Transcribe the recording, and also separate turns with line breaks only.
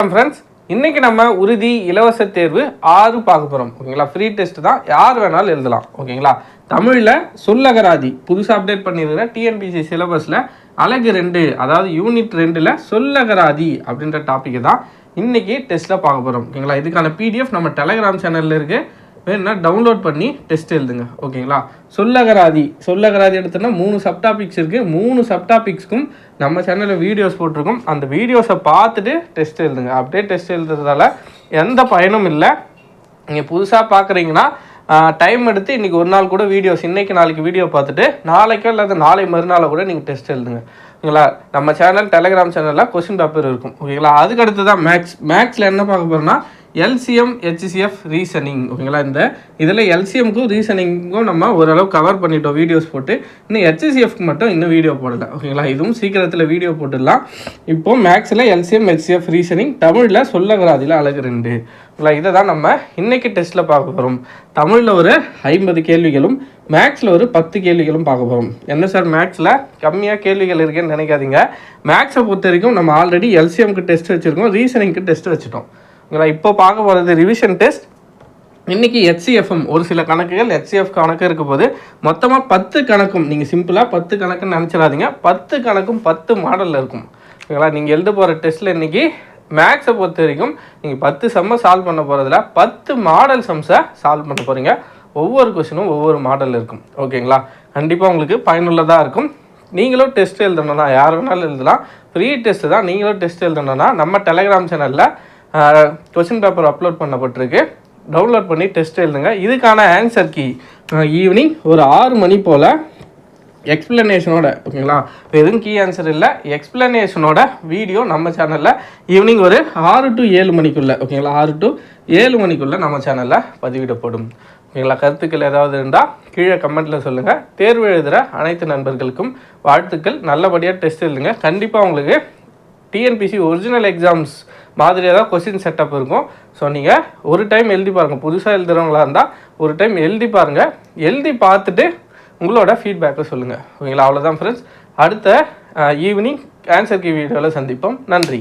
Friends இன்றைக்கி நம்ம உறுதி இலவச தேர்வு ஆறு பார்க்க போகிறோம் ஓகேங்களா ஃப்ரீ டெஸ்ட் தான். யார் வேணாலும் எழுதலாம். ஓகேங்களா தமிழில் சொல்லகராதி புதுசாக அப்டேட் பண்ணியிருக்கிற டிஎன்பிசி சிலபஸில் அழகு ரெண்டு அதாவது யூனிட் ரெண்டில் சொல்லகராதி அப்படின்ற டாப்பிக்கை தான் இன்றைக்கி டெஸ்ட்டில் பார்க்க போகிறோம் ஓகேங்களா இதுக்கான பிடிஎஃப் நம்ம டெலகிராம் சேனலில் இருக்குது வேணும்னா டவுன்லோட் பண்ணி டெஸ்ட் எழுதுங்க. ஓகேங்களா? சொல்லகராதி. சொல்லகராதி எடுத்தோன்னா மூணு சப்டாபிக்ஸ் இருக்குது மூணு சப்டாபிக்ஸ்க்கும் நம்ம சேனலில் வீடியோஸ் போட்டிருக்கோம். அந்த வீடியோஸை பார்த்துட்டு டெஸ்ட் எழுதுங்க. அப்படியே டெஸ்ட் எழுதுறதால எந்த பயனும் இல்லை. நீங்கள் புதுசாக பார்க்குறீங்கன்னா டைம் எடுத்து இன்றைக்கி ஒரு நாள் கூட வீடியோஸ் இன்னைக்கு நாளைக்கு வீடியோ பார்த்துட்டு நாளைக்கோ இல்லாத நாளை மறுநாளை கூட நீங்கள் டெஸ்ட் எழுதுங்க. ஓகேங்களா? நம்ம சேனல் டெலகிராம் சேனலில் கொஸ்டின் பேப்பர் இருக்கும். ஓகேங்களா? அதுக்கு அடுத்து தான் மேக்ஸ் மேக்ஸில் என்ன பார்க்க போகிறோம்னா எல்சிஎம் ஹெச்சிசிஎஃப் ரீசனிங் ஓகேங்களா? இந்த இதில் எல்சிஎம்க்கும் ரீசனிங்க்கும் நம்ம ஓரளவு கவர் பண்ணிட்டோம் வீடியோஸ் போட்டு. இன்னும் ஹெச்சிசிஎஃப்க்கு மட்டும் இன்னும் வீடியோ போடலை ஓகேங்களா? இதுவும் சீக்கிரத்தில் வீடியோ போட்டுடலாம். இப்போ மேக்ஸில் எல்சிஎம் ஹெச்சிஎஃப் ரீசனிங் தமிழில் சொல்லகராதியில் அழகு ரெண்டு. ஓகேங்களா? இதை தான் நம்ம இன்றைக்கி டெஸ்ட்டில் பார்க்க போகிறோம் தமிழில் ஒரு ஐம்பது கேள்விகளும் மேக்ஸில் ஒரு பத்து கேள்விகளும் பார்க்க போகிறோம் என்ன சார் மேக்ஸில் கம்மியாக கேள்விகள் இருக்குன்னு நினைக்காதீங்க. மேக்ஸை பொறுத்த வரைக்கும் நம்ம ஆல்ரெடி எல்சிஎம்க்கு டெஸ்ட் வச்சுருக்கோம் ரீசனிங்க்கு டெஸ்ட் வச்சுட்டோம். ஓகேங்களா இப்போ பார்க்க போகிறது ரிவிஷன் டெஸ்ட் இன்னைக்கு ஹெச்சிஎஃப்எம் ஒரு சில கணக்குகள் ஹெச்சிஎஃப் கணக்கு இருக்க போது மொத்தமாக பத்து கணக்கும் நீங்கள் சிம்பிளாக பத்து கணக்குன்னு நினச்சிடாதீங்க. பத்து கணக்கும் பத்து மாடலில் இருக்கும். ஓகேங்களா நீங்கள் எழுத போகிற டெஸ்ட்டில் இன்றைக்கி மேக்ஸை பொறுத்த வரைக்கும் நீங்கள் பத்து சம்மை சால்வ் பண்ண போகிறதுல பத்து மாடல் சம்ஸை சால்வ் பண்ண போகிறீங்க ஒவ்வொரு கொஷினும் ஒவ்வொரு மாடல் இருக்கும். ஓகேங்களா? கண்டிப்பாக உங்களுக்கு பயனுள்ளதாக இருக்கும். நீங்களும் டெஸ்ட் எழுதணும்னா யார் வேணாலும் எழுதலாம். ஃப்ரீ டெஸ்ட்டு தான் நீங்களும் டெஸ்ட் எழுதணும்னா நம்ம டெலகிராம் சேனலில் கொஷின் பேப்பர் அப்லோட் பண்ணப்பட்டிருக்கு. டவுன்லோட் பண்ணி டெஸ்ட் எழுதுங்க. இதுக்கான ஆன்சர் கீ ஈவினிங் ஒரு ஆறு மணி போல் எக்ஸ்பிளனேஷனோட ஓகேங்களா? வெறும் கீ ஆன்சர் இல்லை. எக்ஸ்பிளனேஷனோட வீடியோ நம்ம சேனலில் ஈவினிங் ஒரு ஆறு டு ஏழு மணிக்குள்ளே ஓகேங்களா? ஆறு டு ஏழு மணிக்குள்ளே நம்ம சேனலில் பதிவிடப்படும். ஓகேங்களா? கருத்துக்கள் ஏதாவது இருந்தால் கீழே கமெண்ட்டில் சொல்லுங்கள் தேர்வு எழுதுகிற அனைத்து நண்பர்களுக்கும் வாழ்த்துக்கள். நல்லபடியாக டெஸ்ட் எழுதுங்க. கண்டிப்பாக உங்களுக்கு டிஎன்பிசி ஒரிஜினல் எக்ஸாம்ஸ் மாதிரியாக தான் கொஸ்டின் செட்டப் இருக்கும். ஸோ நீங்கள் ஒரு டைம் எழுதி பாருங்கள் புதுசாக எழுதுகிறவங்களா இருந்தால் ஒரு டைம் எழுதி பாருங்கள் எழுதி பார்த்துட்டு உங்களோட ஃபீட்பேக்கை சொல்லுங்கள் ஓகேங்களா? அவ்வளோதான் ஃப்ரெண்ட்ஸ் அடுத்த ஈவினிங் ஆன்சர் கீ வீடியோவில் சந்திப்போம். நன்றி.